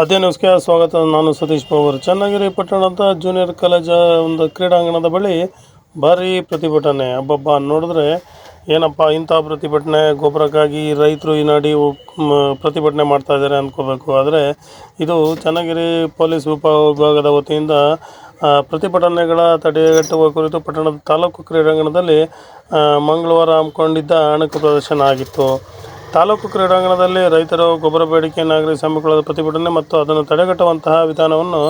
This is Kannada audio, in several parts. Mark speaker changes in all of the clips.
Speaker 1: ಅದೇ ನ್ಯೂಸ್ಗೆ ಸ್ವಾಗತ. ನಾನು ಸತೀಶ್ ಪವರ್. ಚನ್ನಗಿರಿ ಪಟ್ಟಣದ ಜೂನಿಯರ್ ಕಾಲೇಜ ಒಂದು ಕ್ರೀಡಾಂಗಣದ ಬಳಿ ಭಾರಿ ಪ್ರತಿಭಟನೆ. ಹಬ್ಬಬ್ಬ ನೋಡಿದ್ರೆ ಏನಪ್ಪ ಇಂಥ ಪ್ರತಿಭಟನೆ? ಗೊಬ್ಬರಕ್ಕಾಗಿ ರೈತರು ಈ ನಾಡಿ ಪ್ರತಿಭಟನೆ ಮಾಡ್ತಾ ಇದ್ದಾರೆ ಅಂದ್ಕೋಬೇಕು ಆದರೆ ಇದು ಚನ್ನಗಿರಿ ಪೊಲೀಸ್ ಉಪ ವಿಭಾಗದ ವತಿಯಿಂದ ಪ್ರತಿಭಟನೆಗಳ ತಡೆಗಟ್ಟುವ ಕುರಿತು ಪಟ್ಟಣದ ತಾಲೂಕು ಕ್ರೀಡಾಂಗಣದಲ್ಲಿ ಮಂಗಳವಾರ ಹಮ್ಮಿಕೊಂಡಿದ್ದ ಅಣಕು ಪ್ರದರ್ಶನ ಆಗಿತ್ತು. ತಾಲೂಕು ಕ್ರೀಡಾಂಗಣದಲ್ಲಿ ರೈತರು ಗೊಬ್ಬರ ಬೇಡಿಕೆಯನ್ನು ಆಗ್ರಹಿಸಿ ಹಮ್ಮಿಕೊಳ್ಳದ ಪ್ರತಿಭಟನೆ ಮತ್ತು ಅದನ್ನು ತಡೆಗಟ್ಟುವಂತಹ ವಿಧಾನವನ್ನು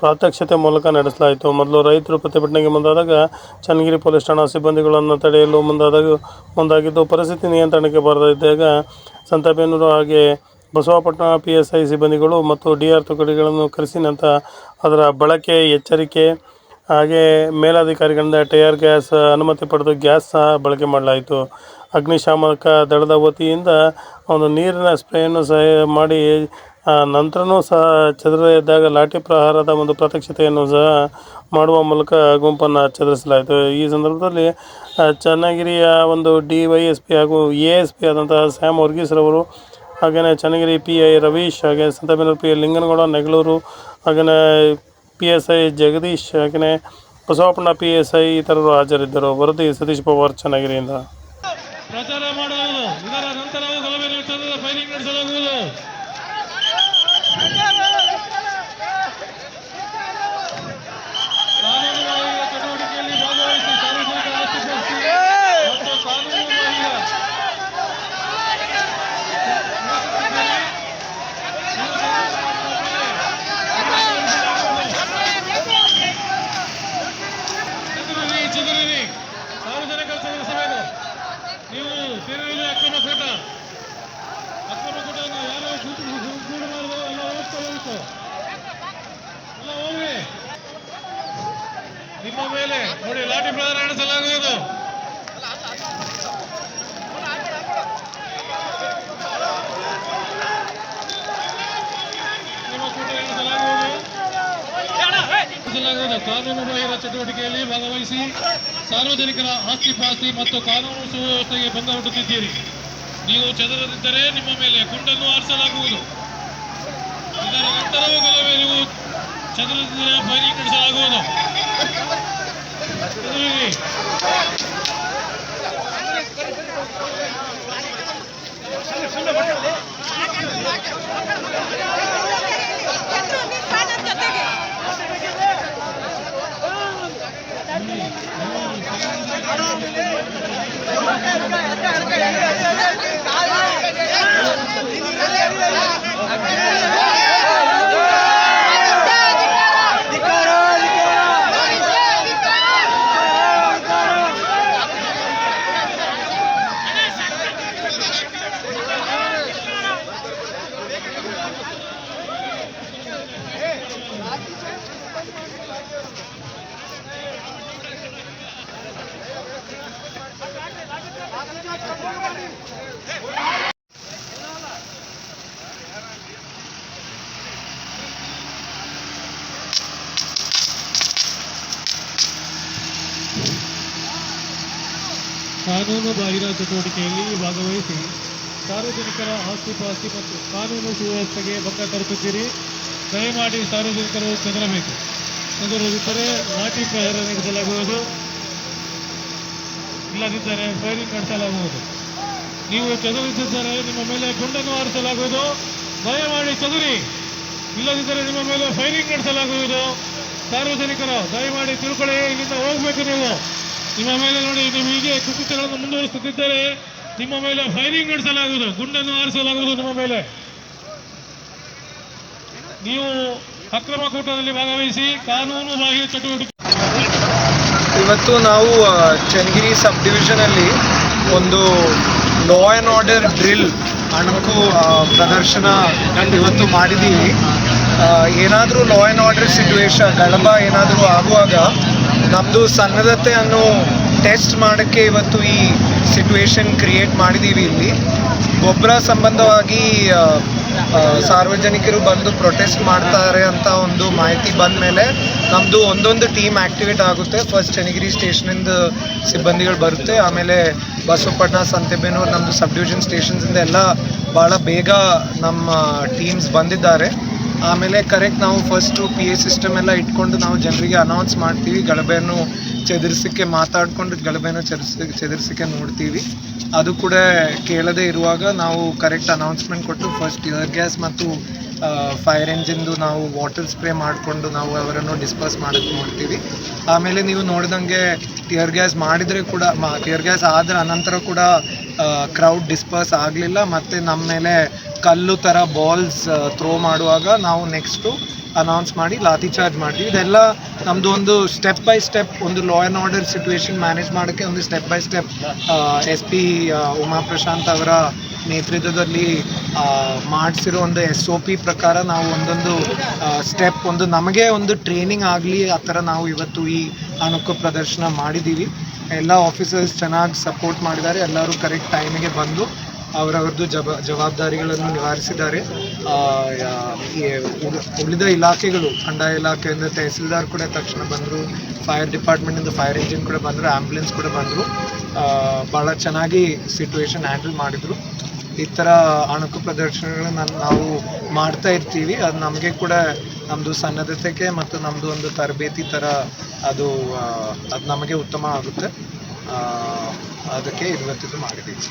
Speaker 1: ಪ್ರಾತ್ಯಕ್ಷತೆ ಮೂಲಕ ನಡೆಸಲಾಯಿತು. ಮೊದಲು ರೈತರು ಪ್ರತಿಭಟನೆಗೆ ಮುಂದಾದಾಗ ಚನ್ನಗಿರಿ ಪೊಲೀಸ್ ಠಾಣಾ ಸಿಬ್ಬಂದಿಗಳನ್ನು ತಡೆಯಲು ಮುಂದಾದಾಗ ಮುಂದಾಗಿದ್ದು ಪರಿಸ್ಥಿತಿ ನಿಯಂತ್ರಣಕ್ಕೆ ಬರದಿದ್ದಾಗ ಸಂತಬೇನೂರು ಹಾಗೆ ಬಸವಪಟ್ಟಣ ಪಿ ಎಸ್ ಐ ಸಿಬ್ಬಂದಿಗಳು ಮತ್ತು ಡಿ ಆರ್ ತುಕಡಿಗಳನ್ನು ಕರೆಸಿ ಅದರ ಬಳಕೆ, ಎಚ್ಚರಿಕೆ ಹಾಗೆ ಮೇಲಾಧಿಕಾರಿಗಳಿಂದ ಟೈರ್ ಗ್ಯಾಸ್ ಅನುಮತಿ ಪಡೆದು ಗ್ಯಾಸ್ ಸಹ ಬಳಕೆ ಮಾಡಲಾಯಿತು. ಅಗ್ನಿಶಾಮಕ ದಳದ ವತಿಯಿಂದ ಒಂದು ನೀರಿನ ಸ್ಪ್ರೇಯನ್ನು ಸಹ ಮಾಡಿ ನಂತರವೂ ಸಹ ಚದುರ ಇದ್ದಾಗ ಲಾಠಿ ಪ್ರಹಾರದ ಒಂದು ಪ್ರತ್ಯಕ್ಷತೆಯನ್ನು ಸಹ ಮಾಡುವ ಮೂಲಕ ಗುಂಪನ್ನು ಚದುರಿಸಲಾಯಿತು. ಈ ಸಂದರ್ಭದಲ್ಲಿ ಚನ್ನಗಿರಿಯ ಒಂದು ಡಿ ವೈ ಎಸ್ ಪಿ ಹಾಗೂ ಎ ಎಸ್ ಪಿ ಆದಂತಹ ಸ್ಯಾಮ್ ವರ್ಗೀಸ್ರವರು ಹಾಗೆಯೇ ಚನ್ನಗಿರಿ ಪಿ ಐ ರವೀಶ್ ಹಾಗೆ ಸಂತಬೇನೂರು ಪಿ ಲಿಂಗನಗೌಡ, ನೆಗಳೂರು ಹಾಗೆಯೇ ಪಿ ಎಸ್ ಐ ಜಗದೀಶ್ ಹಾಗೆಯೇ ಬಸವಪ್ಪಣ್ಣ ಪಿ ಎಸ್ ಐ ಇತರರು ಹಾಜರಿದ್ದರು ವರದಿ ಸತೀಶ್ ಪವಾರ್ ಚನ್ನಗಿರಿಯಿಂದ
Speaker 2: ಪ್ರಚಾರ ಮಾಡುವುದು ಇದರ ನಂತರ ಗಲಭೆ ಫೈರಿಂಗ್ ನಡೆಸಲಾಗುವುದು ಕಾನೂನುಬಾಹಿರ ಚಟುವಟಿಕೆಯಲ್ಲಿ ಭಾಗವಹಿಸಿ ಸಾರ್ವಜನಿಕ ಆಸ್ತಿ ಪಾಸ್ತಿ ಮತ್ತು ಕಾನೂನುಬಾಹಿರ ಚದುರಿರಿ ಚದುರಿರಿ ಸಾರ್ವಜನಿಕರು ಚದುರಿಸಬೇಕು ನೀವು ಸೇರಿರುವುದು ಅಕ್ರಮ ಕೂಟ ಅಕ್ರಮ ಕೂಟವನ್ನು ಯಾರು ಕೂತು ಕೂಡು ಮಾಡಲು ಎಲ್ಲ ಹೋಗ್ತಾ ಹೋಗ್ತು ಎಲ್ಲ ಹೋಗ್ರಿ ನಿಮ್ಮ ಮೇಲೆ ನಡೆಸಲಾಗುವುದು ನಡೆಸಲಾಗುವುದು ಕಾನೂನು ಬಾಹಿರ ಚಟುವಟಿಕೆಯಲ್ಲಿ ಭಾಗವಹಿಸಿ ಸಾರ್ವಜನಿಕರ ಆಸ್ತಿ ಪಾಸ್ತಿ ಮತ್ತು ಕಾನೂನು ಸುವ್ಯವಸ್ಥೆಗೆ ಭಂಗ ಹುಟ್ಟುತ್ತಿದ್ದೀರಿ. ನೀವು ಚದುರದಿದ್ದರೆ ನಿಮ್ಮ ಮೇಲೆ ಗುಂಡನ್ನು ಆರಿಸಲಾಗುವುದು. ಇದರ ನಂತರವೂ ಕೆಲವೇ ನೀವು ಫೈರಿಂಗ್ ನಡೆಸಲಾಗುವುದು
Speaker 3: Hum.
Speaker 2: ಕಾನೂನು ಬಾಹಿರ ಚಟುವಟಿಕೆಯಲ್ಲಿ ಭಾಗವಹಿಸಿ ಸಾರ್ವಜನಿಕರ ಆಸ್ತಿ ಪಾಸ್ತಿ ಮತ್ತು ಕಾನೂನು ಸುವ್ಯವಸ್ಥೆಗೆ ಭಂಗ ತರುತ್ತಿದ್ದೀರಿ. ದಯಮಾಡಿ ಸಾರ್ವಜನಿಕರು ಚದರಬೇಕು ಚದುರದಿದ್ದರೆ ಲಾಠಿ ಪ್ರಹಾರ ನಡೆಸಲಾಗುವುದು. ಇಲ್ಲದಿದ್ದರೆ ಫೈರಿಂಗ್ ನಡೆಸಲಾಗುವುದು. ನೀವು ಚದುರಿಸಿದ್ದರೆ ನಿಮ್ಮ ಮೇಲೆ ಗುಂಡನ್ನು ಆರಿಸಲಾಗುವುದು ದಯಮಾಡಿ ಚದುರಿ. ಇಲ್ಲದಿದ್ದರೆ ನಿಮ್ಮ ಮೇಲೆ ಫೈರಿಂಗ್ ನಡೆಸಲಾಗುವುದು. ಸಾರ್ವಜನಿಕರು, ದಯಮಾಡಿ ತಿಳ್ಕೊಳ್ಳಿ, ಇಲ್ಲಿಂದ ಹೋಗಬೇಕು ನೀವು. ನಿಮ್ಮ ಮೇಲೆ ನೋಡಿ ನೀವು ಹೀಗೆ ಕುಕೃತ್ಯಗಳನ್ನು ಮುಂದುವರಿಸುತ್ತಿದ್ದರೆ ನಿಮ್ಮ ಮೇಲೆ ಫೈರಿಂಗ್ ನಡೆಸಲಾಗುವುದು. ಗುಂಡನ್ನು ಆರಿಸಲಾಗುವುದು ನಿಮ್ಮ ಮೇಲೆ. ನೀವು ಅಕ್ರಮ ಕೂಟದಲ್ಲಿ ಭಾಗವಹಿಸಿ ಕಾನೂನು ಬಾಹಿರ ಚಟುವಟಿಕೆ.
Speaker 4: ಇವತ್ತು ನಾವು ಚನ್ನಗಿರಿ ಸಬ್ ಡಿವಿಷನಲ್ಲಿ ಒಂದು ಲಾ ಆ್ಯಂಡ್ ಆರ್ಡರ್ ಡ್ರಿಲ್ ಅಣಕು ಪ್ರದರ್ಶನ ಇವತ್ತು ಮಾಡಿದ್ದೀವಿ ಏನಾದರೂ ಲಾ ಆ್ಯಂಡ್ ಆರ್ಡರ್ ಸಿಚುವೇಶನ್ ಗಡಬ ಏನಾದರೂ ಆಗುವಾಗ ನಮ್ಮದು ಸನ್ನದ್ಧತೆಯನ್ನು ಟೆಸ್ಟ್ ಮಾಡೋಕ್ಕೆ ಇವತ್ತು ಈ ಸಿಚುವೇಶನ್ ಕ್ರಿಯೇಟ್ ಮಾಡಿದ್ದೀವಿ ಇಲ್ಲಿ. ಗೊಬ್ಬರ ಸಂಬಂಧವಾಗಿ ಸಾರ್ವಜನಿಕರು ಬಂದು ಪ್ರೊಟೆಸ್ಟ್ ಮಾಡ್ತಾರೆ ಅಂತ ಒಂದು ಮಾಹಿತಿ ಬಂದ ಮೇಲೆ ನಮ್ಮದು ಒಂದೊಂದು ಟೀಮ್ ಆ್ಯಕ್ಟಿವೇಟ್ ಆಗುತ್ತೆ. ಫಸ್ಟ್ ಚನ್ನಗಿರಿ ಸ್ಟೇಷನಿಂದ ಸಿಬ್ಬಂದಿಗಳು ಬರುತ್ತೆ. ಆಮೇಲೆ ಬಸವಪಟ್ಟಣ ಸಂತೆಬೇನೂರು ನಮ್ಮದು ಸಬ್ ಡಿವಿಷನ್ ಸ್ಟೇಷನ್ಸಿಂದ ಎಲ್ಲ ಭಾಳ ಬೇಗ ನಮ್ಮ ಟೀಮ್ಸ್ ಬಂದಿದ್ದಾರೆ. ಆಮೇಲೆ ಕರೆಕ್ಟ್ ನಾವು ಫಸ್ಟು ಪಿ ಎ ಸಿಸ್ಟಮ್ ಎಲ್ಲ ಇಟ್ಕೊಂಡು ನಾವು ಜನರಿಗೆ ಅನೌನ್ಸ್ ಮಾಡ್ತೀವಿ, ಗಲಭೆಯನ್ನು ಚದುರಿಸಕ್ಕೆ ಮಾತಾಡಿಕೊಂಡು ಗಲಭೆಯನ್ನು ಚದುರಿಸ ಚದುರಿಸಕ್ಕೆ ನೋಡ್ತೀವಿ. ಅದು ಕೂಡ ಕೇಳದೇ ಇರುವಾಗ ನಾವು ಕರೆಕ್ಟ್ ಅನೌನ್ಸ್ಮೆಂಟ್ ಕೊಟ್ಟು ಫಸ್ಟ್ ಇಯರ್ ಗ್ಯಾಸ್ ಮತ್ತು ಫೈರ್ ಎಂಜಿನ್ದು ನಾವು ವಾಟರ್ ಸ್ಪ್ರೇ ಮಾಡಿಕೊಂಡು ನಾವು ಅವರನ್ನು ಡಿಸ್ಪರ್ಸ್ ಮಾಡೋಕ್ಕೆ ನೋಡ್ತೀವಿ. ಆಮೇಲೆ ನೀವು ನೋಡಿದಂಗೆ ಟಿಯರ್ ಗ್ಯಾಸ್ ಮಾಡಿದರೆ ಕೂಡ ಟಿಯರ್ ಗ್ಯಾಸ್ ಆದ ಅನಂತರ ಕೂಡ ಕ್ರೌಡ್ ಡಿಸ್ಪರ್ಸ್ ಆಗಲಿಲ್ಲ. ಮತ್ತು ನಮ್ಮ ಮೇಲೆ ಕಲ್ಲು ಥರ ಬಾಲ್ಸ್ ಥ್ರೋ ಮಾಡುವಾಗ ನಾವು ನೆಕ್ಸ್ಟು ಅನೌನ್ಸ್ ಮಾಡಿ ಲಾತಿ ಚಾರ್ಜ್ ಮಾಡ್ತೀವಿ. ಇದೆಲ್ಲ ನಮ್ಮದು ಒಂದು ಸ್ಟೆಪ್ ಬೈ ಸ್ಟೆಪ್ ಒಂದು law and order situation manage ಮಾಡೋಕ್ಕೆ ಒಂದು step by step S P Uma Prashant ಅವರ ನೇತೃತ್ವದಲ್ಲಿ ಮಾಡಿಸಿರೋ ಒಂದು ಎಸ್ ಒ ಪಿ ಪ್ರಕಾರ ನಾವು ಒಂದೊಂದು ಸ್ಟೆಪ್ ಒಂದು ನಮಗೆ ಒಂದು ಟ್ರೈನಿಂಗ್ ಆಗಲಿ, ಆ ಥರ ನಾವು ಇವತ್ತು ಈ ಅಣುಕು ಪ್ರದರ್ಶನ ಮಾಡಿದ್ದೀವಿ. ಎಲ್ಲ ಆಫೀಸರ್ಸ್ ಚೆನ್ನಾಗಿ ಸಪೋರ್ಟ್ ಮಾಡಿದ್ದಾರೆ. ಎಲ್ಲರೂ ಕರೆಕ್ಟ್ ಟೈಮಿಗೆ ಬಂದು ಅವರವ್ರದ್ದು ಜವ ಜವಾಬ್ದಾರಿಗಳನ್ನು ನಿವಾರಿಸಿದ್ದಾರೆ. ಉಳಿದ ಇಲಾಖೆಗಳು, ಕಂದಾಯ ಇಲಾಖೆಯಿಂದ ತಹಸೀಲ್ದಾರ್ ಕೂಡ ತಕ್ಷಣ ಬಂದರು, ಫೈರ್ ಡಿಪಾರ್ಟ್ಮೆಂಟಿಂದ ಫೈರ್ ಇಂಜಿನ್ ಕೂಡ ಬಂದರು ಆ್ಯಂಬುಲೆನ್ಸ್ ಕೂಡ ಬಂದರು. ಭಾಳ ಚೆನ್ನಾಗಿ ಸಿಚುವೇಶನ್ ಹ್ಯಾಂಡಲ್ ಮಾಡಿದರು. ಈ ಥರ ಅಣುಕು ಪ್ರದರ್ಶನಗಳನ್ನ ನಾವು ಮಾಡ್ತಾ ಇರ್ತೀವಿ. ಅದು ನಮಗೆ ಕೂಡ ನಮ್ಮದು ಸನ್ನದ್ಧತೆಗೆ ಮತ್ತು ನಮ್ಮದು ಒಂದು ತರಬೇತಿ ಥರ ಅದು ಅದು ನಮಗೆ ಉತ್ತಮ ಆಗುತ್ತೆ. ಅದಕ್ಕೆ ಇವತ್ತಿದ್ದು ಮಾಡಿದ್ದೀವಿ.